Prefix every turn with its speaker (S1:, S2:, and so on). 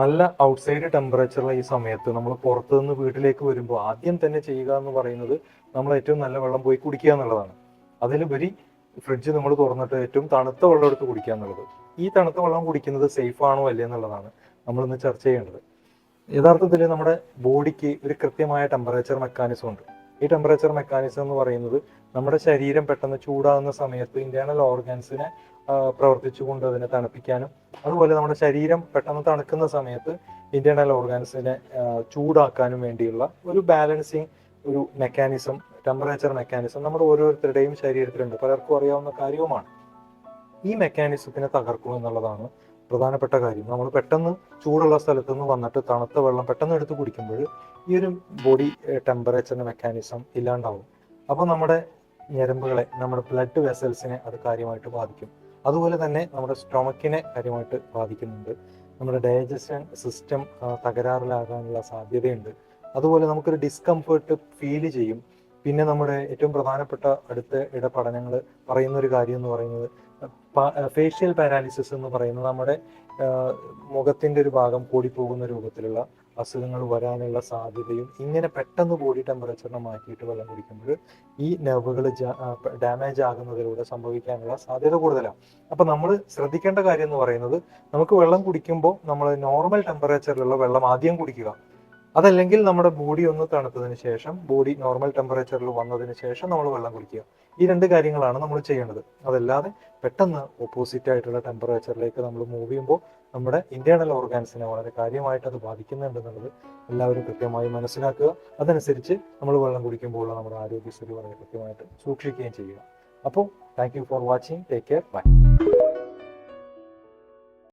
S1: നല്ല ഔട്ട്സൈഡ് ടെമ്പറേച്ചറുള്ള ഈ സമയത്ത് നമ്മൾ പുറത്തുനിന്ന് വീട്ടിലേക്ക് വരുമ്പോൾ ആദ്യം തന്നെ ചെയ്യുക എന്ന് പറയുന്നത് നമ്മൾ ഏറ്റവും നല്ല വെള്ളം പോയി കുടിക്കുക എന്നുള്ളതാണ്. അതിലുപരി ഫ്രിഡ്ജ് നമ്മൾ തുറന്നിട്ട് ഏറ്റവും തണുത്ത വെള്ളം എടുത്ത് കുടിക്കുക എന്നുള്ളത്. ഈ തണുത്ത വെള്ളം കുടിക്കുന്നത് സേഫ് ആണോ അല്ലേ എന്നുള്ളതാണ് നമ്മൾ ഇന്ന് ചർച്ച ചെയ്യേണ്ടത്. യഥാർത്ഥത്തിൽ നമ്മുടെ ബോഡിക്ക് ഒരു കൃത്യമായ ടെമ്പറേച്ചർ മെക്കാനിസം ഉണ്ട്. ഈ ടെമ്പറേച്ചർ മെക്കാനിസം എന്ന് പറയുന്നത് നമ്മുടെ ശരീരം പെട്ടെന്ന് ചൂടാകുന്ന സമയത്ത് ഇന്റേണൽ ഓർഗൻസിനെ പ്രവർത്തിച്ചുകൊണ്ട് അതിനെ തണുപ്പിക്കാനും അതുപോലെ നമ്മുടെ ശരീരം പെട്ടെന്ന് തണുക്കുന്ന സമയത്ത് ഇന്റേണൽ ഓർഗൻസിനെ ചൂടാക്കാനും വേണ്ടിയുള്ള ഒരു ബാലൻസിങ് ഒരു മെക്കാനിസം ടെമ്പറേച്ചർ മെക്കാനിസം നമ്മുടെ ഓരോരുത്തരുടെയും ശരീരത്തിലുണ്ട്. പലർക്കും അറിയാവുന്ന കാര്യവുമാണ്. ഈ മെക്കാനിസത്തിനെ തകർക്കും എന്നുള്ളതാണ് പ്രധാനപ്പെട്ട കാര്യം നമ്മൾ പെട്ടെന്ന് ചൂടുള്ള സ്ഥലത്ത് നിന്ന് വന്നിട്ട് തണുത്ത വെള്ളം പെട്ടെന്ന് എടുത്ത് കുടിക്കുമ്പോൾ ഈ ഒരു ബോഡി ടെമ്പറേച്ചറിന്റെ മെക്കാനിസം ഇല്ലാണ്ടാവും. അപ്പോൾ നമ്മുടെ ഞരമ്പുകളെ നമ്മുടെ ബ്ലഡ് വെസൽസിനെ അത് കാര്യമായിട്ട് ബാധിക്കും. അതുപോലെ തന്നെ നമ്മുടെ സ്റ്റൊമക്കിനെ കാര്യമായിട്ട് ബാധിക്കുന്നുണ്ട്. നമ്മുടെ ഡൈജഷൻ സിസ്റ്റം തകരാറിലാകാനുള്ള സാധ്യതയുണ്ട്. അതുപോലെ നമുക്കൊരു ഡിസ്കംഫേർട്ട് ഫീൽ ചെയ്യും. പിന്നെ നമ്മുടെ ഏറ്റവും പ്രധാനപ്പെട്ട അടുത്ത ഇട പഠനങ്ങൾ പറയുന്ന ഒരു കാര്യം എന്ന് പറയുന്നത് ഫേഷ്യൽ പാരാലിസിസ് എന്ന് പറയുന്നത് നമ്മുടെ മുഖത്തിന്റെ ഒരു ഭാഗം കൂടിപ്പോകുന്ന രൂപത്തിലുള്ള അസുഖങ്ങൾ വരാനുള്ള സാധ്യതയും ഇങ്ങനെ പെട്ടെന്ന് ബോഡി ടെമ്പറേച്ചറിനെ മാറ്റിയിട്ട് വെള്ളം കുടിക്കുമ്പോൾ ഈ നെർവുകൾ ഡാമേജ് ആകുന്നതിലൂടെ സംഭവിക്കാനുള്ള സാധ്യത കൂടുതലാണ്. അപ്പം നമ്മൾ ശ്രദ്ധിക്കേണ്ട കാര്യം എന്ന് പറയുന്നത് നമുക്ക് വെള്ളം കുടിക്കുമ്പോൾ നമ്മൾ നോർമൽ ടെമ്പറേച്ചറിലുള്ള വെള്ളം ആദ്യം കുടിക്കുക. അതല്ലെങ്കിൽ നമ്മുടെ ബോഡി ഒന്ന് തണുത്തതിന് ശേഷം ബോഡി നോർമൽ ടെമ്പറേച്ചറിൽ വന്നതിന് ശേഷം നമ്മൾ വെള്ളം കുടിക്കുക. ഈ രണ്ട് കാര്യങ്ങളാണ് നമ്മൾ ചെയ്യേണ്ടത്. അതല്ലാതെ പെട്ടെന്ന് ഓപ്പോസിറ്റ് ആയിട്ടുള്ള ടെമ്പറേച്ചറിലേക്ക് നമ്മൾ മൂവ് ചെയ്യുമ്പോൾ നമ്മുടെ ഇന്റേണൽ ഓർഗാൻസിനെ വളരെ കാര്യമായിട്ട് അത് ബാധിക്കുന്നുണ്ടെന്നുള്ളത് എല്ലാവരും കൃത്യമായി മനസ്സിലാക്കുക. അതനുസരിച്ച് നമ്മൾ വെള്ളം കുടിക്കുമ്പോഴുള്ള നമ്മുടെ ആരോഗ്യസ്ഥിതി വളരെ കൃത്യമായിട്ട് സൂക്ഷിക്കുകയും ചെയ്യുക. അപ്പോൾ thank you for watching take care bye